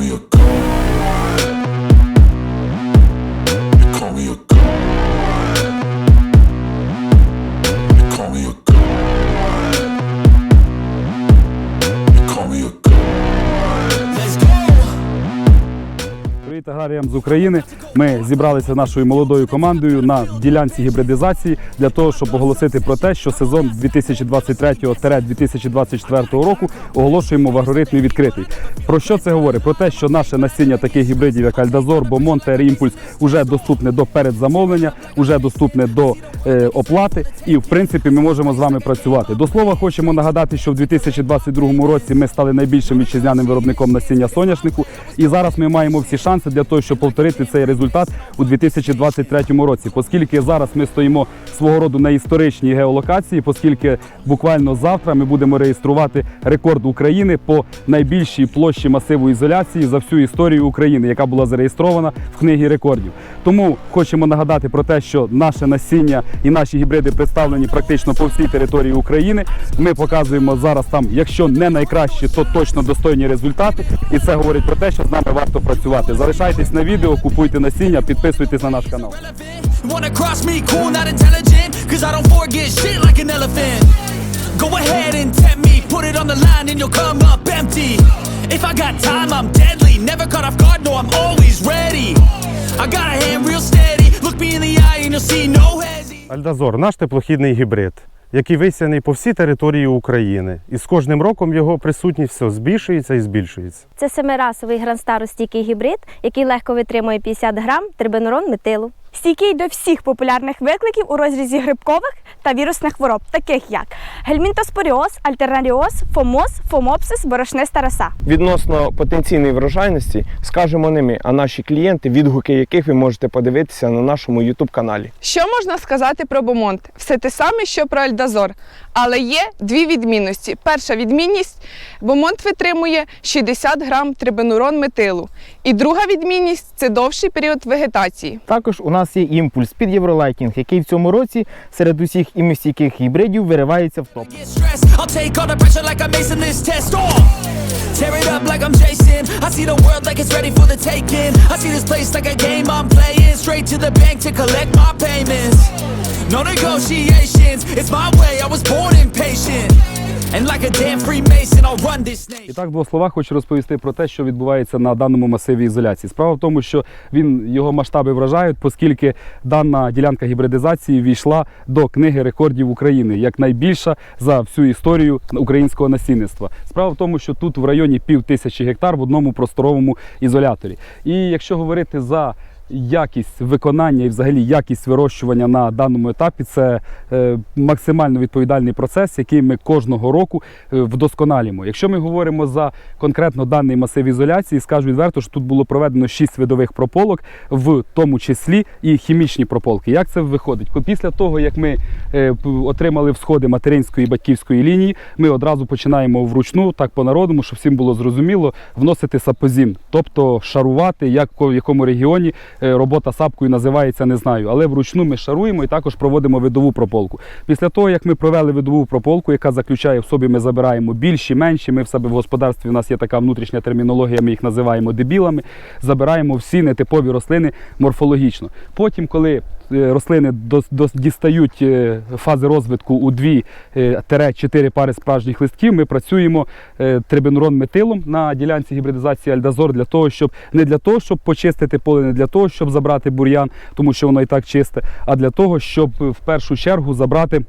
mı yok? Привіт аграріям з України. Ми зібралися нашою молодою командою на ділянці гібридизації для того, щоб оголосити про те, що сезон 2023-2024 року оголошуємо в агроритмі відкритий. Про що це говорить? Про те, що наше насіння таких гібридів, як Альдазор, Бомон Імпульс, вже доступне до передзамовлення, вже доступне до е, оплати, і в принципі ми можемо з вами працювати. До слова, хочемо нагадати, що в 2022 році ми стали найбільшим вітчизняним виробником насіння соняшнику, і зараз ми маємо всі шанси для того, щоб повторити цей результат у 2023 році, оскільки зараз ми стоїмо свого роду на історичній геолокації, оскільки буквально завтра ми будемо реєструвати рекорд України по найбільшій площі масиву ізоляції за всю історію України, яка була зареєстрована в книгі рекордів. Тому хочемо нагадати про те, що наше насіння і наші гібриди представлені практично по всій території України. Ми показуємо зараз там, якщо не найкращі, то точно достойні результати. І це говорить про те, що з нами варто працювати. Залишайтесь на відео, купуйте насіння, підписуйтесь на наш канал. Intelligent. Cause I don't forget shit like an elephant. Go ahead and tempt me, put it on the line and you'll come up empty. If I got time, I'm deadly. Never caught off guard, no, I'm always ready. I got a hand real steady. Look me in the eye and you'll see no hesitation. Альдазор наш теплохідний гібрид, який висяний по всій території України. І з кожним роком його присутність все збільшується і збільшується. Це семирасовий гранстаростійкий гібрид, який легко витримує 50 грам трибенурон метилу. Стійкий до всіх популярних викликів у розрізі грибкових та вірусних хвороб, таких як гельмінтоспоріоз, альтернаріоз, фомоз, фомопсис, борошниста роса. Відносно потенційної врожайності скажемо не ми, а наші клієнти, відгуки яких ви можете подивитися на нашому youtube каналі. Що можна сказати про Бомонт? Все те саме, що про Альдазор. Але є дві відмінності. Перша відмінність Бомонт витримує 60 грам трибенурон метилу. І друга відмінність це довший період вегетації. Також у нас є імпульс під Євролайкінг, який в цьому році серед усіх імостійких гібридів виривається в топ. Oh. No negotiations, it's my way. I was born impatient. І так, в двох словах хочу розповісти про те, що відбувається на даному масиві ізоляції. Справа в тому, що він його масштаби вражають, оскільки дана ділянка гібридизації війшла до книги рекордів України як найбільша за всю історію українського насінництва. Справа в тому, що тут в районі пів тисячі гектар в одному просторовому ізоляторі. І якщо говорити за Якість виконання і взагалі якість вирощування на даному етапі це е, максимально відповідальний процес, який ми кожного року е, вдосконалюємо. Якщо ми говоримо за конкретно даний масив ізоляції, скажу відверто, що тут було проведено 6 видових прополок, в тому числі і хімічні прополки. Як це виходить? Після того, як ми е, отримали всходи материнської і батьківської лінії, ми одразу починаємо вручну, так по-народному, щоб всім було зрозуміло, вносити сапозін, тобто шарувати, як в якому регіоні робота сапкою називається, не знаю. Але вручну ми шаруємо і також проводимо видову прополку. Після того, як ми провели видову прополку, яка заключає в собі, ми забираємо більші, менші. Ми в себе в господарстві у нас є така внутрішня термінологія, ми їх називаємо дебілами. Забираємо всі нетипові рослини морфологічно. Потім, коли е, рослини дос- дос- дістають е, фази розвитку у 2-4 пари справжніх листків, ми працюємо трибенрон метилом на ділянці гібридизації Альдазор для того, щоб не для того, щоб почистити поле, не для того, щоб забрати бур'ян, тому що воно і так чисте, а для того, щоб е, в першу чергу забрати.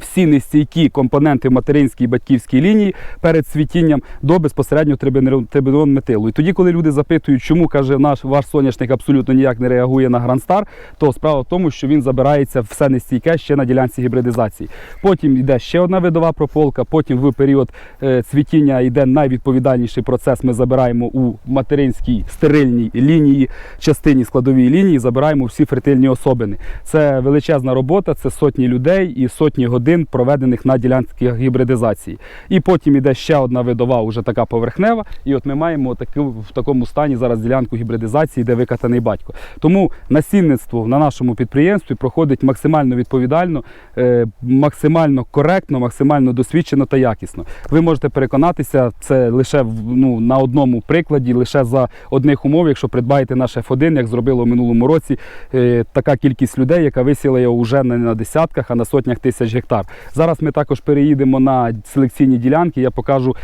Всі нестійкі компоненти в материнській і батьківській лінії перед цвітінням до безпосередньо трибенерон метилу. І тоді, коли люди запитують, чому каже наш ваш соняшник абсолютно ніяк не реагує на Грандстар, то справа в тому, що він забирається все нестійке ще на ділянці гібридизації. Потім йде ще одна видова прополка. Потім в період е, цвітіння йде найвідповідальніший процес. Ми забираємо у материнській стерильній лінії, частині складовій лінії, забираємо всі фертильні особини. Це величезна робота, це сотні людей і сотні годин годин, проведених на ділянці гібридизації. І потім іде ще одна видова, уже така поверхнева. І от ми маємо таку, в такому стані зараз ділянку гібридизації, де викатаний батько. Тому насінництво на нашому підприємстві проходить максимально відповідально, е, максимально коректно, максимально досвідчено та якісно. Ви можете переконатися, це лише ну, на одному прикладі, лише за одних умов, якщо придбаєте наш F1, як зробило в минулому році, е, така кількість людей, яка висіла його вже не на десятках, а на сотнях тисяч гектар. Зараз ми також переїдемо на селекційні ділянки. Я покажу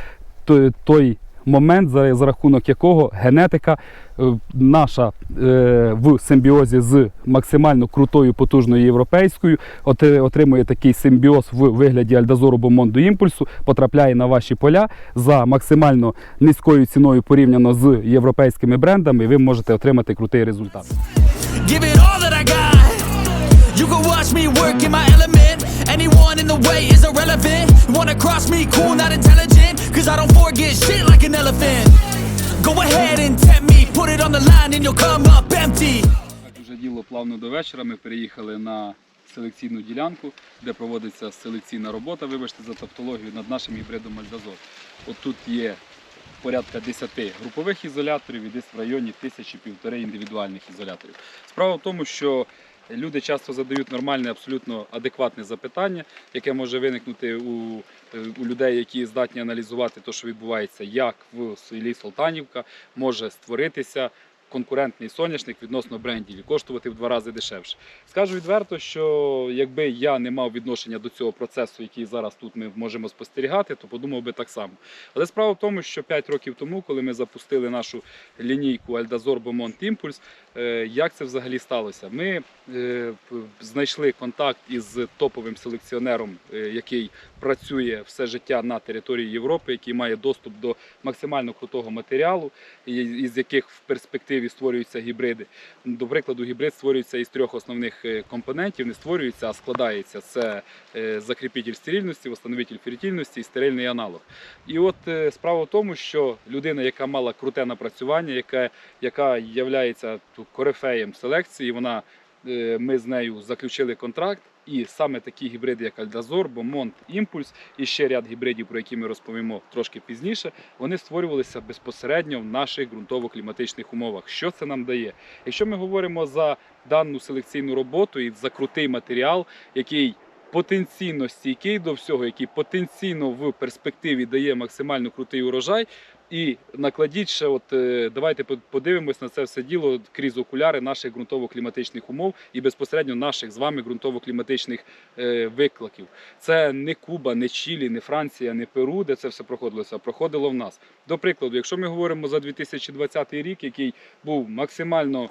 той, момент, за, за рахунок якого генетика е, наша е, в симбіозі з максимально крутою, потужною європейською отримує такий симбіоз в вигляді альдазору бомонду імпульсу, потрапляє на ваші поля за максимально низькою ціною порівняно з європейськими брендами. Ви можете отримати крутий результат. Give it all that I got. You can watch me work in my element. Anyone in the way is irrelevant. You wanna cross me, cool, not intelligent. Cause I don't forget shit like an elephant. Go ahead and tempt me, put it on the line and you'll come up empty. Так уже діло плавно до вечора. Ми переїхали на селекційну ділянку, де проводиться селекційна робота, вибачте за тавтологію, над нашим гібридом Альдазор. От тут є порядка 10 групових ізоляторів і десь в районі тисячі-півтори індивідуальних ізоляторів. Справа в тому, що люди часто задають нормальне, абсолютно адекватне запитання, яке може виникнути у, е, у людей, які здатні аналізувати те, що відбувається, як в селі Солтанівка може створитися конкурентний соняшник відносно брендів і коштувати в два рази дешевше. Скажу відверто, що якби я не мав відношення до цього процесу, який зараз тут ми можемо спостерігати, то подумав би так само. Але справа в тому, що 5 років тому, коли ми запустили нашу лінійку Альдазор Impulse, е, як це взагалі сталося? Ми е, знайшли контакт із топовим селекціонером, е, який працює все життя на території Європи, який має доступ до максимально крутого матеріалу, із яких в перспективі створюються гібриди. До прикладу, гібрид створюється із трьох основних е, компонентів, не створюється, а складається. Це е, закріпитель стерильності, восстановитель ферітильності і стерильний аналог. І от е, справа в тому, що людина, яка мала круте напрацювання, яка, яка є корифеєм селекції, вона, е, ми з нею заключили контракт. І саме такі гібриди, як Альдазор, Бомонт, Імпульс і ще ряд гібридів, про які ми розповімо трошки пізніше, вони створювалися безпосередньо в наших ґрунтово-кліматичних умовах. Що це нам дає? Якщо ми говоримо за дану селекційну роботу і за крутий матеріал, який потенційно стійкий до всього, який потенційно в перспективі дає максимально крутий урожай. І накладіть ще, от е, давайте по- подивимось на це все діло крізь окуляри наших ґрунтово-кліматичних умов і безпосередньо наших з вами ґрунтово-кліматичних е, викликів. Це не Куба, не Чилі, не Франція, не Перу, де це все проходилося, а проходило в нас. До прикладу, якщо ми говоримо за 2020 рік, який був максимально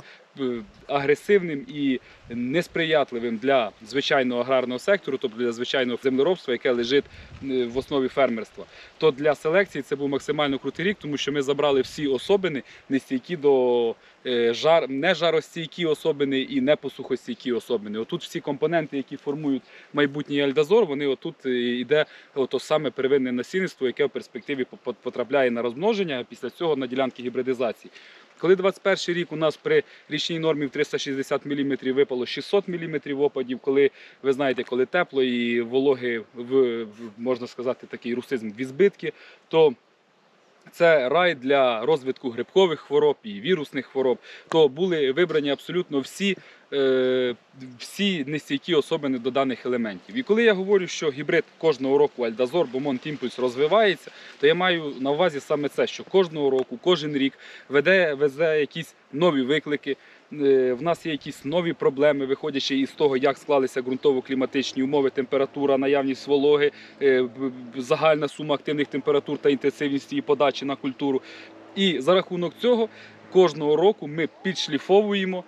агресивним і несприятливим для звичайного аграрного сектору, тобто для звичайного землеробства, яке лежить е, в основі фермерства, то для селекції це був максимально крутий рік, тому що ми забрали всі особини, нестійкі до е, жар, не жаростійкі особини і не посухостійкі особини. Отут всі компоненти, які формують майбутній альдазор, вони отут е, йде ото саме первинне насінництво, яке в перспективі потрапляє на розмноження, а після цього на ділянки гібридизації. Коли 21 рік у нас при річній нормі в 360 мм випало 600 мм опадів, коли ви знаєте, коли тепло і вологи в, можна сказати такий русизм в збитки, то це рай для розвитку грибкових хвороб і вірусних хвороб. То були вибрані абсолютно всі, е, всі нестійкі особини до даних елементів. І коли я говорю, що гібрид кожного року Альдазор, Бомонт Імпульс розвивається, то я маю на увазі саме це, що кожного року, кожен рік веде, везе якісь нові виклики. Е, В нас є якісь нові проблеми, виходячи із того, як склалися ґрунтово-кліматичні умови, температура, наявність вологи, е, загальна сума активних температур та інтенсивність її подачі на культуру. І за рахунок цього кожного року ми підшліфовуємо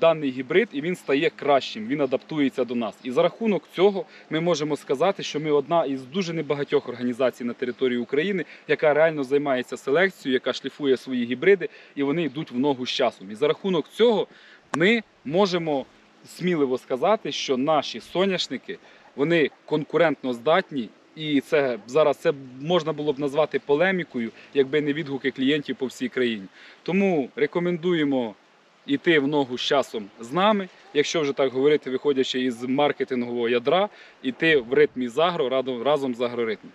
даний гібрид і він стає кращим, він адаптується до нас. І за рахунок цього ми можемо сказати, що ми одна із дуже небагатьох організацій на території України, яка реально займається селекцією, яка шліфує свої гібриди, і вони йдуть в ногу з часом. І за рахунок цього ми можемо сміливо сказати, що наші соняшники вони конкурентно здатні. І це зараз це можна було б назвати полемікою, якби не відгуки клієнтів по всій країні. Тому рекомендуємо іти в ногу з часом з нами, якщо вже так говорити, виходячи із маркетингового ядра, іти в ритмі загро разом з агроритмом.